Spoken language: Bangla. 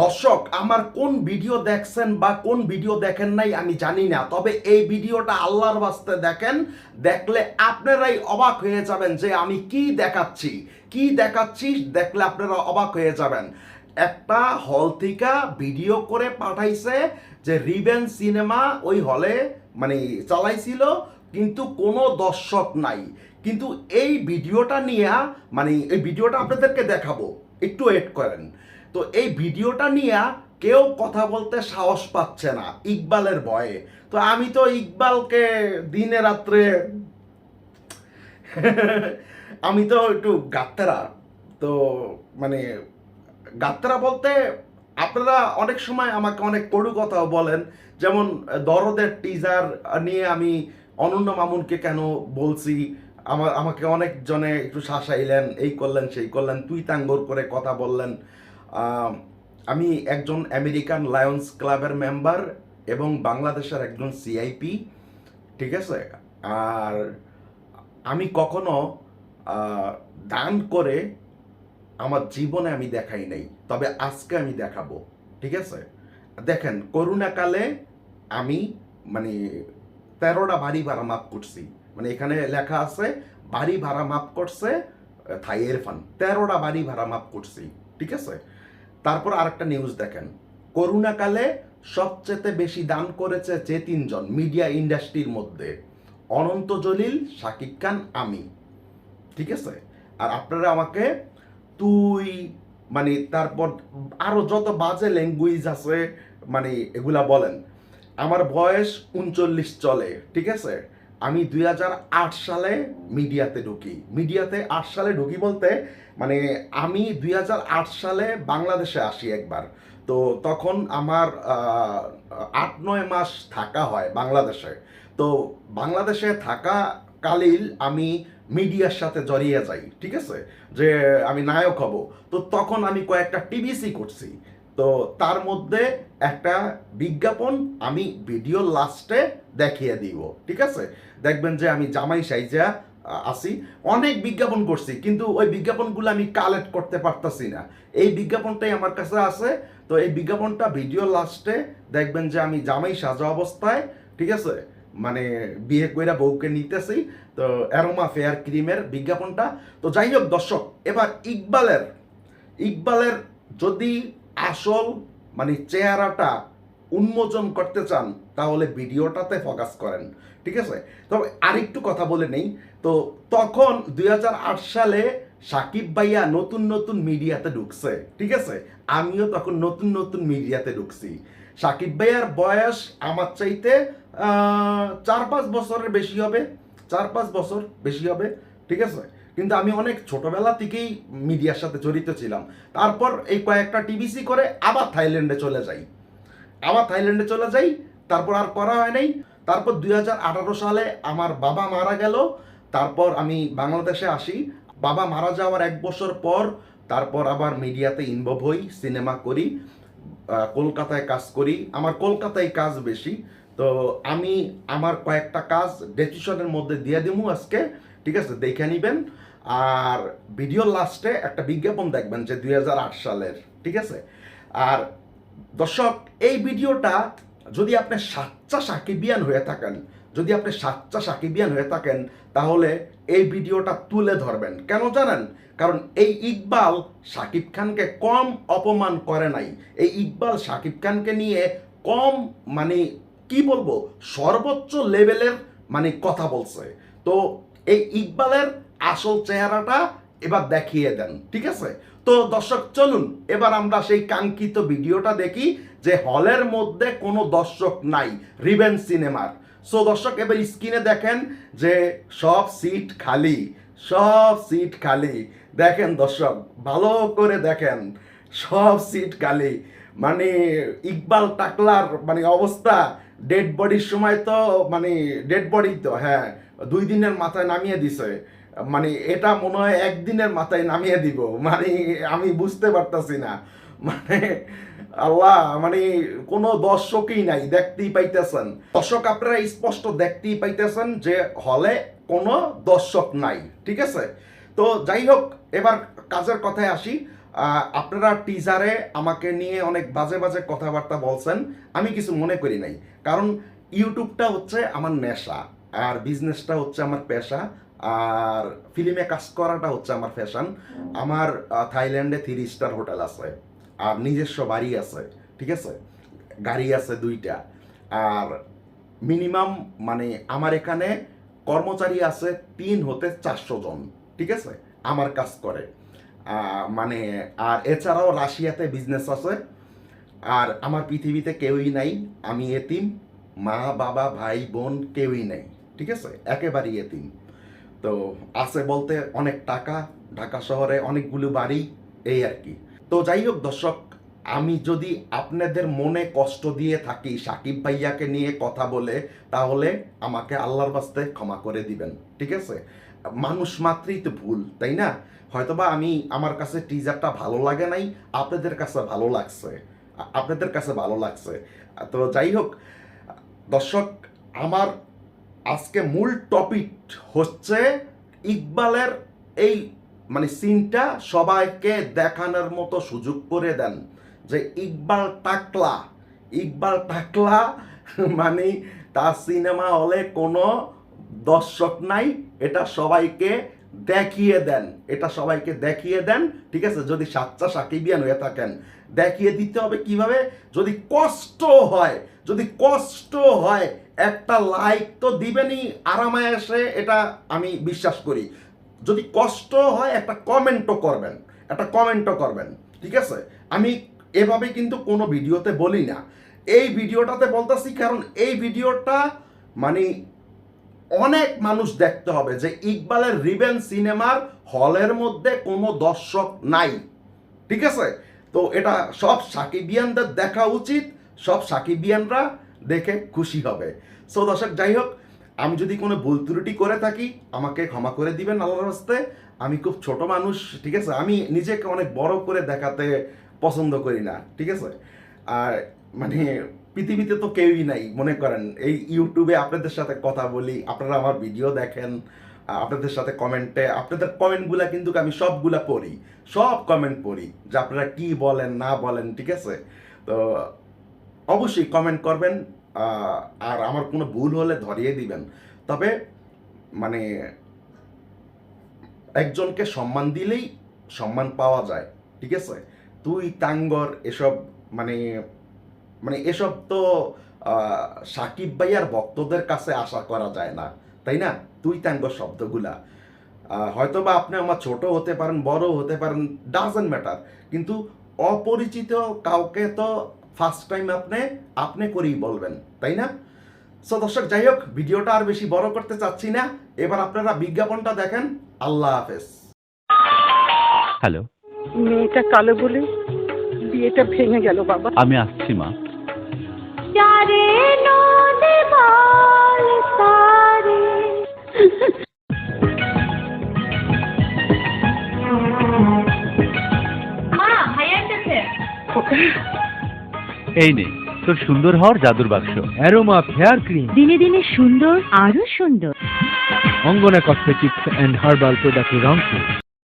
দর্শক, আমার কোন ভিডিও দেখছেন বা কোন ভিডিও দেখেন নাই আমি জানি না, তবে এই ভিডিওটা আল্লাহর বাস্তে দেখেন, দেখলে আপনারাই অবাক হয়ে যাবেন যে আমি কি দেখাচ্ছি। কি দেখাচ্ছি দেখলে আপনারা অবাক হয়ে যাবেন। একটা হল থেকে ভিডিও করে পাঠাইছে যে রিভেন সিনেমা ওই হলে মানে চালাইছিল, কিন্তু কোনো দর্শক নাই। কিন্তু এই ভিডিওটা নিয়ে মানে এই ভিডিওটা আপনাদেরকে দেখাবো। একটু ওয়েট করেন। তো এই ভিডিওটা নিয়ে কেউ কথা বলতে সাহস পাচ্ছে না ইকবালের ভয়ে। তো আমি তো ইকবালকে দিনে রাত্রে আমি তো একটু গাত্তারা। তো মানে গাত্তারা বলতে আপনারা অনেক সময় আমাকে অনেক কড়ু কথাও বলেন। যেমন দরদের টিজার নিয়ে আমি অনন্য মামুনকে কেন বলছি? আমার, আমাকে অনেক জনে একটু শাসাইলেন, এই করলেন, সেই করলেন, তুই তাঙ্গর করে কথা বললেন। আম, একজন আমেরিকান লায়ন্স ক্লাবের মেম্বার এবং বাংলাদেশের একজন সিআইপি ঠিক আছে? আর আমি কখনো দান করে আমার জীবনে আমি দেখাই নাই তবে আজকে আমি দেখাবো ঠিক আছে? দেখেন করোনাকালে আমি মানে তেরোটা বাড়ি ভাড়া মাপ করছি। মানে এখানে লেখা আছে বাড়ি ভাড়া মাপ করছে থাই ইরফান তেরোটা বাড়ি ভাড়া মাপ করছি ঠিক আছে? তারপর আরেকটা নিউজ দেখেন। করোনাকালে সবচেয়ে বেশি দান করেছে যে তিনজন মিডিয়া ইন্ডাস্ট্রির মধ্যে, অনন্ত জলিল, শাকিব খান, আমি। ঠিক আছে? আর আপনারা আমাকে তুই মানে তারপর আরও যত বাজে ল্যাঙ্গুয়েজ আছে মানে এগুলা বলেন। আমার বয়স উনচল্লিশ চলে, ঠিক আছে? আমি দুই হাজার আট সালে মিডিয়াতে ঢুকি। মিডিয়াতে আট সালে ঢুকি বলতে মানে আমি দুই হাজার আট সালে বাংলাদেশে আসি একবার। তো তখন আমার আট নয় মাস থাকা হয় বাংলাদেশে। তো বাংলাদেশে থাকা কালীল আমি মিডিয়ার সাথে জড়িয়ে যাই, ঠিক আছে? যে আমি নায়ক হব। তো তখন আমি কয়েকটা টিভিসি করছি। তো তার মধ্যে একটা বিজ্ঞাপন আমি ভিডিও লাস্টে দেখিয়ে দিব, ঠিক আছে? দেখবেন যে আমি জামাই সাইজা আসি অনেক বিজ্ঞাপন করছি, কিন্তু ওই বিজ্ঞাপনগুলো আমি কালেক্ট করতে পারতাছি না। এই বিজ্ঞাপনটাই আমার কাছে আছে, তো এই বিজ্ঞাপনটা ভিডিও লাস্টে দেখবেন যে আমি জামাই সাজা অবস্থায়, ঠিক আছে? মানে বিয়ে কইরা বউকে নিতেছি, তো অ্যারোমা ফেয়ার ক্রিমের বিজ্ঞাপনটা। তো যাই হোক দর্শক, এবার ইকবালের ইকবালের যদি আসল মানে চেহারাটা উন্মোচন করতে চান, তাহলে ভিডিওটাতে ফোকাস করেন, ঠিক আছে? তবে আরেকটু কথা বলে নেই, তো তখন দুই হাজার আট সালে সাকিব ভাইয়া নতুন নতুন মিডিয়াতে ঢুকছে, ঠিক আছে? আমিও তখন নতুন নতুন মিডিয়াতে ঢুকছি। সাকিব ভাইয়ার বয়স আমার চাইতে চার পাঁচ বছরের বেশি হবে, চার পাঁচ বছর বেশি হবে, ঠিক আছে? কিন্তু আমি অনেক ছোটবেলা থেকেই মিডিয়ার সাথে জড়িত ছিলাম। তারপর এই কয়েকটা টিভিসি করে আবার থাইল্যান্ডে চলে যাই। আবার থাইল্যান্ডে চলে যাই, তারপর আর করা হয় নাই। তারপর দুই হাজার আঠারো সালে আমার বাবা মারা গেল, তারপর আমি বাংলাদেশে আসি। বাবা মারা যাওয়ার এক বছর পর, তারপর আবার মিডিয়াতে ইনভলভ হই সিনেমা করি কলকাতায় কাজ করি। আমার কলকাতায় কাজ বেশি। তো আমি আমার কয়েকটা কাজ ডেসিশনের মধ্যে দিয়ে দিমু আজকে। ঠিক আছে, দেখে নিবেন। আর ভিডিও লাস্টে একটা বিজ্ঞাপন দেখবেন যে দু হাজার আট সালের, ঠিক আছে? আর দর্শক, এই ভিডিওটা যদি আপনি সাচ্চা সাকিবিয়ান হয়ে থাকেন, যদি আপনি সাচ্চা সাকিবিয়ান হয়ে থাকেন, তাহলে এই ভিডিওটা তুলে ধরবেন। কেন জানেন? কারণ এই ইকবাল সাকিব খানকে কম অপমান করে নাই। এই ইকবাল সাকিব খানকে নিয়ে কম মানে কি বলব, সর্বোচ্চ লেভেলের মানে কথা বলছে। তো এই ইকবালের আসল চেহারাটা এবার দেখিয়ে দেন, ঠিক আছে? তো দর্শক, চলুন, এবার আমরা সেই কাঙ্ক্ষিত ভিডিওটা দেখি যে হলের মধ্যে কোনো দর্শক নাই, রিভেন সিনেমার। সো দর্শক, এবার স্ক্রিনে দেখেন যে সব সিট খালি, সব সিট খালি। দেখেন দর্শক, ভালো করে দেখেন, সব সিট খালি। মানে ইকবাল টাকলার মানে অবস্থা, ডেড বডির সময় তো মানে ডেড বডি তো হ্যাঁ দুই দিনের মাথায় নামিয়ে দিছে। মানে এটা মনে হয় একদিনের মাথায় নামিয়ে দিব। মানে আমি বুঝতে পারতাছি না। মানে আল্লাহ মানে কোনো দর্শকই নাই, দেখতেই পাইতেছেন। দর্শক আপনারা স্পষ্ট দেখতেই পাইতেছেন যে হলে কোনো দর্শক নাই, ঠিক আছে? তো যাই হোক, এবার কাজের কথায় আসি। আপনারা টিজারে আমাকে নিয়ে অনেক বাজে বাজে কথাবার্তা বলছেন, আমি কিছু মনে করি নাই। কারণ ইউটিউবটা হচ্ছে আমার নেশা, আর বিজনেসটা হচ্ছে আমার পেশা। আর ফিল্মে কাজ করাটা হচ্ছে আমার ফ্যাশন আমার থাইল্যান্ডে থ্রি স্টার হোটেল আছে। আর নিজস্ব বাড়ি আছে, ঠিক আছে? গাড়ি আছে দুইটা। আর মিনিমাম মানে আমার এখানে কর্মচারী আছে তিন হতে চারশো জন, ঠিক আছে? আমার কাজ করে। মানে আর এছাড়াও রাশিয়াতে বিজনেস আছে। আর আমার পৃথিবীতে কেউই নাই, আমি এতিম। মা, বাবা, ভাই, বোন কেউই নেই, ঠিক আছে? একেবারেই এতিম। তো আছে বলতে অনেক টাকা, ঢাকা শহরে অনেকগুলো বাড়ি, এই আর কি। তো যাই হোক দর্শক, আমি যদি আপনাদের মনে কষ্ট দিয়ে থাকি, সাকিব ভাইয়াকে নিয়ে কথা বলে, তাহলে আমাকে আল্লাহর বাস্তে ক্ষমা করে দিবেন, ঠিক আছে? মানুষ মাত্রই তো ভুল, তাই না? হয়তোবা আমি আমার কাছে টিজারটা ভালো লাগে নাই, আপনাদের কাছে ভালো লাগছে আপনাদের কাছে ভালো লাগছে। তো যাই হোক, দর্শক, আমার আজকে মূল টপিক হচ্ছে ইকবালের এই মানে সিনটা সবাইকে দেখানোর মতো সুযোগ করে দেন যে ইকবাল টাকলা। ইকবাল টাকলা মানে তার সিনেমা হলে কোনো দর্শক নাই, এটা সবাইকে দেখিয়ে দেন। এটা সবাইকে দেখিয়ে দেন, ঠিক আছে? যদি সাচ্চা সাকিবিয়ান হয়ে থাকেন, দেখিয়ে দিতে হবে কীভাবে? যদি কষ্ট হয়, যদি কষ্ট হয় একটা লাইক তো দিবেনই আরামে এসে এটা আমি বিশ্বাস করি। যদি কষ্ট হয়, একটা কমেন্টও করবেন, একটা কমেন্টও করবেন, ঠিক আছে? আমি এভাবে কিন্তু কোনো ভিডিওতে বলি না। এই ভিডিওটাতে বলতেছি কারণ এই ভিডিওটা মানে অনেক মানুষ দেখতে হবে যে ইকবালের রিবেন সিনেমার হলের মধ্যে কোনো দর্শক নাই, ঠিক আছে? তো এটা সব সাকিবিয়ানদের দেখা উচিত, সব সাকিবিয়ানরা দেখে খুশি হবে। সো দর্শক, যাই হোক, আমি যদি কোনো ভুল ত্রুটি করে থাকি, আমাকে ক্ষমা করে দিবেন আল্লাহর হস্তে। আমি খুব ছোট মানুষ, ঠিক আছে? আমি নিজেকে অনেক বড় করে দেখাতে পছন্দ করি না, ঠিক আছে? আর মানে পৃথিবীতে তো কেউই নাই, মনে করেন। এই ইউটিউবে আপনাদের সাথে কথা বলি, আপনারা আমার ভিডিও দেখেন, আপনাদের সাথে কমেন্টে আপনাদের কমেন্টগুলা কিন্তু আমি সবগুলা পড়ি, সব কমেন্ট পড়ি, যে আপনারা কি বলেন, না বলেন, ঠিক আছে? তো অবশ্যই কমেন্ট করবেন আর আমার কোনো ভুল হলে ধরিয়ে দিবেন। তবে মানে একজনকে সম্মান দিলেই সম্মান পাওয়া যায়, ঠিক আছে? তুই, তাঙ্গর, এসব মানে মানে এসব তো সাকিব ভাইয়ার ভক্তদের কাছে আশা করা যায় না, তাই না? তুই, তাঙ্গর শব্দগুলা। হয়তো বা আপনি আমার ছোট হতে পারেন, বড় হতে পারেন ডাজেন্ট ম্যাটার কিন্তু অপরিচিত কাউকে তো ফার্স্ট টাইম আপনি আপনি করেই বলবেন তাই না? সো দর্শক যাই হোক ভিডিওটা আর বেশি বড় করতে চাচ্ছি না। এবার আপনারা বিজ্ঞাপনটা দেখেন। আল্লাহ হাফেজ। হ্যালো মেয়েটা কালো বলে বিয়েটা ভেঙে গেল বাবা। আমি আসছি মা। चारे এই নে তোর সুন্দর হওয়ার জাদুর বাক্স। অ্যারোমা ফেয়ার ক্রিম দিনে দিনে সুন্দর আরও সুন্দর। Angana cosmetics and herbal product Rangpur